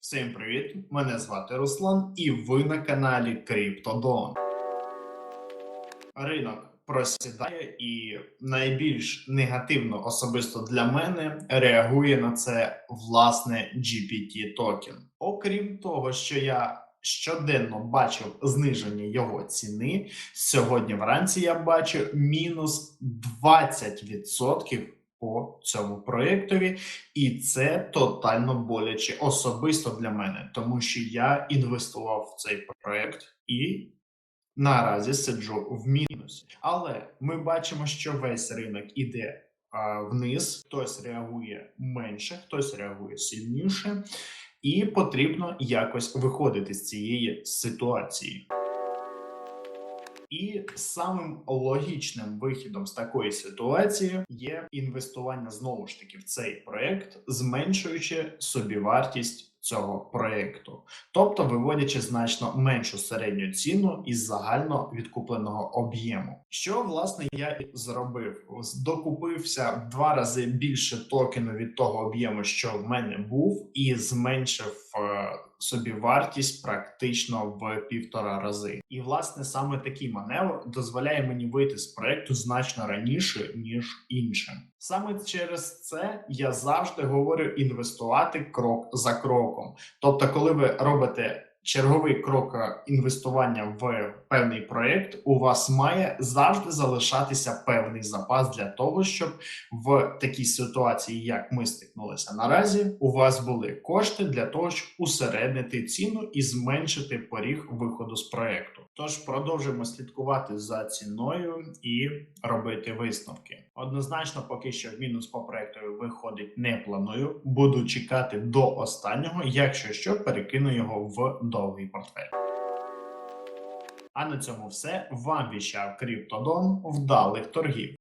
Всім привіт! Мене звати Руслан, і ви на каналі Криптодон. Ринок просідає, і найбільш негативно особисто для мене реагує на це власне GPT токен. Окрім того, що я щоденно бачив зниження його ціни, сьогодні вранці я бачу мінус 20% по цьому проєктові. І це тотально боляче особисто для мене, тому що я інвестував в цей проект і наразі сиджу в мінусі. Але ми бачимо, що весь ринок іде а, вниз, хтось реагує менше, хтось реагує сильніше, і потрібно якось виходити з цієї ситуації. І самим логічним вихідом з такої ситуації є інвестування знову ж таки в цей проект, зменшуючи собівартість цього проекту, тобто виводячи значно меншу середню ціну із загально відкупленого об'єму. Що власне я і зробив? Докупився в два рази більше токену від того об'єму, що в мене був, і зменшив е, собі вартість практично в півтора рази. І власне саме такий маневр дозволяє мені вийти з проекту значно раніше ніж іншим. Саме через це я завжди говорю інвестувати крок за кроком. Тобто, коли ви робите черговий крок е, інвестування в певний проект, у вас має завжди залишатися певний запас для того, щоб в такій ситуації, як ми стикнулися наразі, у вас були кошти для того, щоб усереднити ціну і зменшити поріг виходу з проекту. Тож продовжуємо слідкувати за ціною і робити висновки. Однозначно, поки що в мінус по проекту виходить не планую. Буду чекати до останнього, якщо що, перекину його в довгий портфель. А на цьому все. Вам віщав Криптодон. Вдалих торгів.